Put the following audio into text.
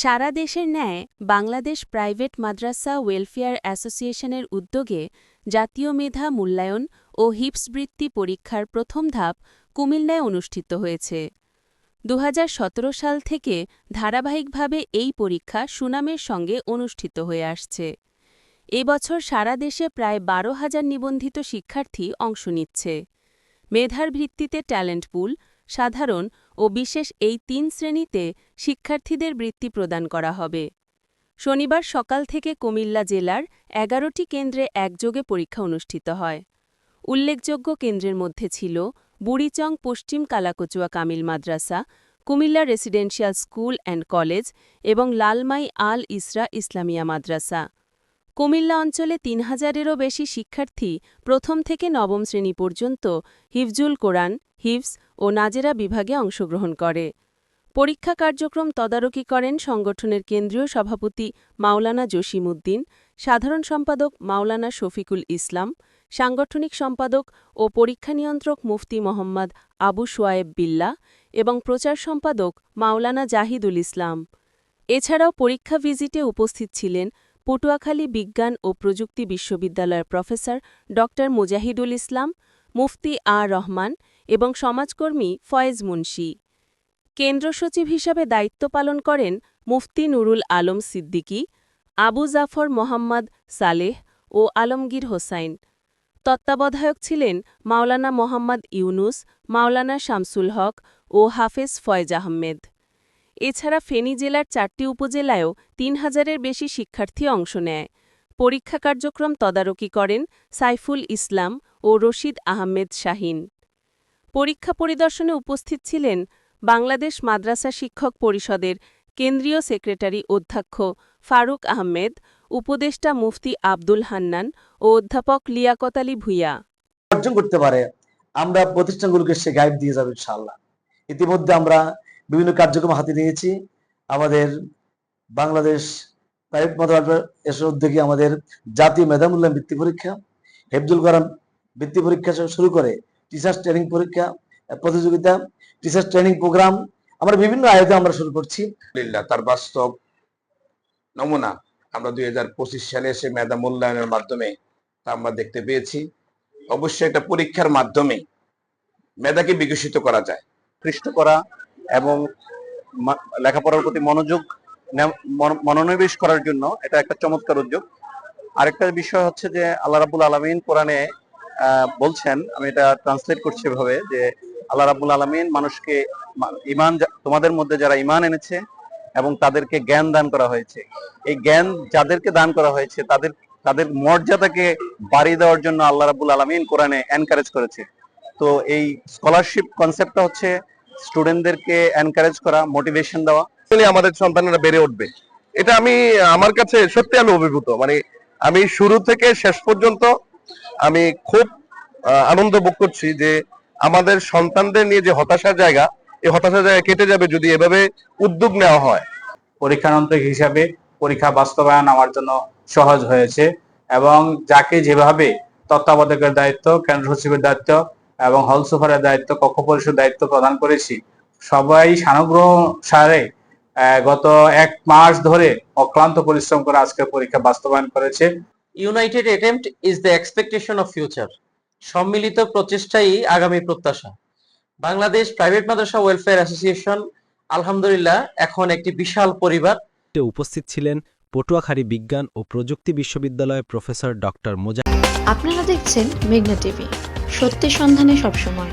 সারা দেশের ন্যায় বাংলাদেশ প্রাইভেট মাদ্রাসা ওয়েলফেয়ার অ্যাসোসিয়েশনের উদ্যোগে জাতীয় মেধা মূল্যায়ন ও হিপস বৃত্তি পরীক্ষার প্রথম ধাপ কুমিল্লায় অনুষ্ঠিত হয়েছে। দু হাজার সতেরো সাল থেকে ধারাবাহিকভাবে এই পরীক্ষা সুনামের সঙ্গে অনুষ্ঠিত হয়ে আসছে। এবছর সারা দেশে প্রায় বারো হাজার নিবন্ধিত শিক্ষার্থী অংশ নিচ্ছে। মেধার ভিত্তিতে ট্যালেন্ট পুল, সাধারণ ও বিশেষ এই তিন শ্রেণীতে শিক্ষার্থীদের বৃত্তি প্রদান করা হবে। শনিবার সকাল থেকে কুমিল্লা জেলার এগারোটি কেন্দ্রে একযোগে পরীক্ষা অনুষ্ঠিত হয়। উল্লেখযোগ্য কেন্দ্রের মধ্যে ছিল বুড়িচং, পশ্চিম কালাকচুয়া কামিল মাদ্রাসা, Comilla residential school and college এবং লালমাই আল ইসরা ইসলামিয়া মাদ্রাসা। কুমিল্লা অঞ্চলে তিন হাজারেরও বেশি শিক্ষার্থী প্রথম থেকে নবম শ্রেণি পর্যন্ত হিফজুল কোরআন হিফস ও নাজেরা বিভাগে অংশগ্রহণ করে। পরীক্ষা কার্যক্রম তদারকি করেন সংগঠনের কেন্দ্রীয় সভাপতি মাওলানা জসিমউদ্দিন, সাধারণ সম্পাদক মাওলানা শফিকুল ইসলাম, সাংগঠনিক সম্পাদক ও পরীক্ষা নিয়ন্ত্রক মুফতি মোহাম্মদ আবু সোয়ায়েব বিল্লা এবং প্রচার সম্পাদক মাওলানা জাহিদুল ইসলাম। এছাড়াও পরীক্ষা ভিজিটে উপস্থিত ছিলেন পটুয়াখালী বিজ্ঞান ও প্রযুক্তি বিশ্ববিদ্যালয়ের প্রফেসর ড মুজাহিদুল ইসলাম মুফতি আ রহমান এবং সমাজকর্মী ফয়েজ মুন্সি। কেন্দ্র সচিব হিসাবে দায়িত্ব পালন করেন মুফতি নুরুল আলম সিদ্দিকী, আবু জাফর মোহাম্মদ সালেহ ও আলমগীর হোসাইন। তত্ত্বাবধায়ক ছিলেন মাওলানা মোহাম্মদ ইউনুস, মাওলানা শামসুল হক ও হাফেজ ফয়েজ আহমেদ। এছাড়া ফেনী জেলার চারটি উপজেলায়ও তিন হাজারের বেশি শিক্ষার্থী অংশ নেয়। পরীক্ষা কার্যক্রম তদারকি করেন সাইফুল ইসলাম ও রশিদ আহমেদ শাহিন। পরীক্ষা পরিদর্শনে উপস্থিত ছিলেন বাংলাদেশ মাদ্রাসা শিক্ষক পরিষদের কেন্দ্রীয় সেক্রেটারি অধ্যক্ষ ফারুক আহমেদ, উপদেষ্টা মুফতি আব্দুল হান্নান ও অধ্যাপক লিয়াকত আলী ভূঁইয়া। অর্জন করতে পারে, আমরা প্রতিষ্ঠানগুলোকে সে গাইড দিয়ে যাবে ইনশাআল্লাহ। ইতিমধ্যে আমরা বিভিন্ন কার্যক্রম হাতে নিয়েছি। আমাদের বাংলাদেশ প্রাইভেট মাদ্রাসা এসব উদ্যোগে আমাদের জাতীয় মেধা মূল্যায়ন বৃত্তি পরীক্ষা, হেফজুল করাম বৃত্তি পরীক্ষা শুরু করে টিচার্স ট্রেনিং পরীক্ষা, প্রতিযোগিতা টিচার্স ট্রেনিং প্রোগ্রাম আমরা বিভিন্ন আয়োজন আমরা শুরু করছি। তার বাস্তব নমুনা আমরা দুই হাজার পঁচিশ সালে এসে মেধা মূল্যায়নের মাধ্যমে তা আমরা দেখতে পেয়েছি। অবশ্যই একটা পরীক্ষার মাধ্যমে মেধাকে বিকশিত করা যায় আকৃষ্ট করা এবং লেখাপড়ার প্রতি মনোযোগ মন- মনোনিবেশ করার জন্য এটা একটা চমৎকার উদ্যোগ। আরেকটা বিষয় হচ্ছে যে আল্লাহ রাবুল আলমিন কোরআনে বলছেন, আমি এটা ট্রান্সলেট করছি এভাবে, যে আল্লাহ রাবুল আলমিন মানুষকে ইমান তোমাদের মধ্যে যারা ইমান এনেছে এবং তাদেরকে জ্ঞান দান করা হয়েছে। এই জ্ঞান যাদেরকে দান করা হয়েছে, তাদের তাদের মর্যাদাকে বাড়িয়ে দেওয়ার জন্য আল্লাহ রাবুল আলমিন কোরআনে এনকারেজ করেছে। তো এই স্কলারশিপ কনসেপ্টটা হচ্ছে স্টুডেন্টদেরকে এনকারেজ করা মোটিভেশন দেওয়া। আমাদের সন্তানেরা বেড়ে উঠবে। এটা আমি, আমার কাছে সত্যি আমি অভিভূত। মানে আমি শুরু থেকে শেষ পর্যন্ত আমি খুব আনন্দ ভোগ করছি যে আমাদের সন্তানদের নিয়ে যে হতাশার জায়গা, এই হতাশার জায়গা কেটে যাবে যদি এভাবে উদ্যোগ নেওয়া হয়। পরীক্ষানন্তক হিসাবে পরীক্ষা বাস্তবায়ন আমার জন্য সহজ হয়েছে এবং যাকে যেভাবে তত্ত্বাবধায়কের দায়িত্ব, কেন্দ্র সচিবের দায়িত্ব এবং হল সুপারের দায়িত্ব, কক্ষ পরিষদ দায়িত্ব প্রদান করেছি, সবাই সানুগ্রহ সারে গত এক মাস ধরে অক্লান্ত পরিশ্রম করে আজকে পরীক্ষা বাস্তবায়ন করেছে। United attempt is the expectation of future সম্মিলিত প্রচেষ্টাই আগামী প্রত্যাশা। বাংলাদেশ প্রাইভেট মাদ্রাসা ওয়েলফেয়ার অ্যাসোসিয়েশন আলহামদুলিল্লাহ এখন একটি বিশাল পরিবার। উপস্থিত ছিলেন পটুয়াখালী বিজ্ঞান ও প্রযুক্তি বিশ্ববিদ্যালয়ের প্রফেসর ডক্টর মোজা আপনারা দেখছেন মেঘনা টিভি। সত্যি সন্ধানে সবসময়।